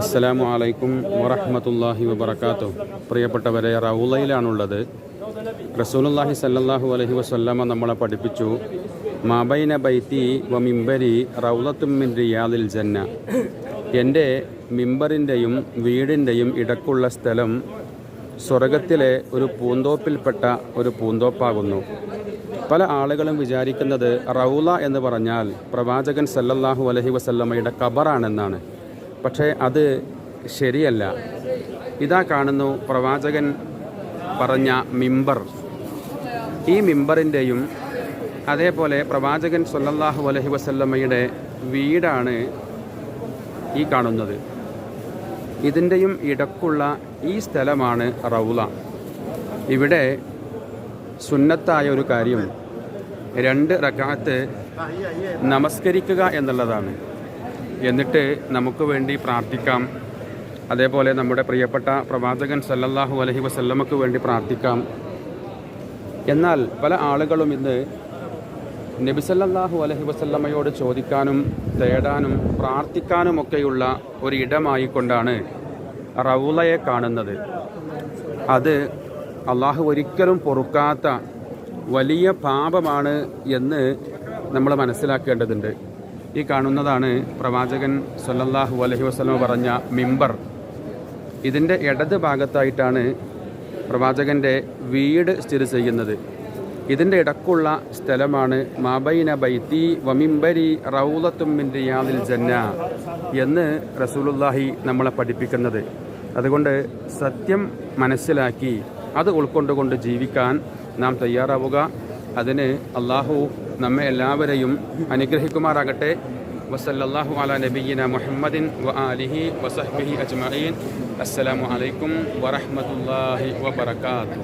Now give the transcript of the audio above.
അസ്സലാമു അലൈക്കും വറഹ്മത്തുള്ളാഹി വബറകാതുഹു. പ്രിയപ്പെട്ടവരെ റൗലയിലാണുള്ളത്. റസൂലുള്ളാഹി സല്ലാഹു അലഹി വസ്ല്ലാമ നമ്മളെ പഠിപ്പിച്ചു. മാബൈന ബൈത്തി വ മിംബരി റൗലത്തുമിൻ റിയാദിൽ ജന്ന. എന്റെ മിമ്പറിന്റെയും വീടിന്റെയും ഇടക്കുള്ള സ്ഥലം സ്വർഗത്തിലെ ഒരു പൂന്തോപ്പിൽപ്പെട്ട ഒരു പൂന്തോപ്പാകുന്നു. പല ആളുകളും വിചാരിക്കുന്നത് റൗല എന്ന് പറഞ്ഞാൽ പ്രവാചകൻ സല്ലല്ലാഹു അലൈഹി വസല്ലമയുടെ ഖബറാണെന്നാണ്. പക്ഷേ അത് ശരിയല്ല. ഇതാ കാണുന്നു പ്രവാചകൻ പറഞ്ഞ മിമ്പർ. ഈ മിമ്പറിന്റെയും അതേപോലെ പ്രവാചകൻ സല്ലല്ലാഹു അലഹി വസല്ലമ്മയുടെ വീടാണ് ഈ കാണുന്നത്. ഇതിന്റെയും ഇടക്കുള്ള ഈ സ്ഥലമാണ് റൗള. ഇവിടെ സുന്നത്തായ ഒരു കാര്യം. രണ്ട് റക്കാത്ത് നമസ്കരിക്കുക എന്നുള്ളതാണ്. എന്നിട്ട് നമുക്ക് വേണ്ടി പ്രാർത്ഥിക്കാം. അതേപോലെ നമ്മുടെ പ്രിയപ്പെട്ട പ്രവാചകൻ സല്ലല്ലാഹു അലഹി വസല്ലമക്ക് വേണ്ടി പ്രാർത്ഥിക്കാം. എന്നാൽ പല ആളുകളും ഇന്ന് നബി സല്ലല്ലാഹു അലൈഹി വസല്ലമയോട് ചോദിക്കാനും തേടാനും പ്രാർത്ഥിക്കാനുമൊക്കെയുള്ള ഒരു ഇടമായി കൊണ്ടാണ് റൗലയെ കാണുന്നത്. അത് അള്ളാഹു ഒരിക്കലും പൊറുക്കാത്ത വലിയ പാപമാണ് എന്ന് നമ്മൾ മനസ്സിലാക്കേണ്ടതുണ്ട്. ഈ കാണുന്നതാണ് പ്രവാചകൻ സല്ലല്ലാഹു അലഹി വസ്ലമ പറഞ്ഞ മിമ്പർ. ഇതിന്റെ ഇടത് ഭാഗത്തായിട്ടാണ് പ്രവാചകന്റെ വീട് സ്ഥിതി ചെയ്യുന്നത്. ഇതിന്റെ ഇടക്കുള്ള സ്ഥലമാണ് മാബൈന ബൈത്തി വമിംബരി റൗലത്തുമ്മിൻ റിയാദിൽ ജന്ന എന്ന് റസൂലുല്ലാഹി നമ്മളെ പഠിപ്പിക്കുന്നത്. അതുകൊണ്ട് സത്യം മനസ്സിലാക്കി അത് ഉൾക്കൊണ്ടുകൊണ്ട് ജീവിക്കാൻ നാം തയ്യാറാവുക. അതിന് അള്ളാഹു നമ്മെ എല്ലാവരെയും അനുഗ്രഹിക്കുമാറാകട്ടെ. വസല്ലാഹു അല നബീന മുഹമ്മദിൻ വ അലിഹി വസഹ്ബിഹി അജ്മഈൻ. അസ്സലാമു അലൈക്കും വറഹ്മത്തുള്ളാഹി വബർക്കാത്തു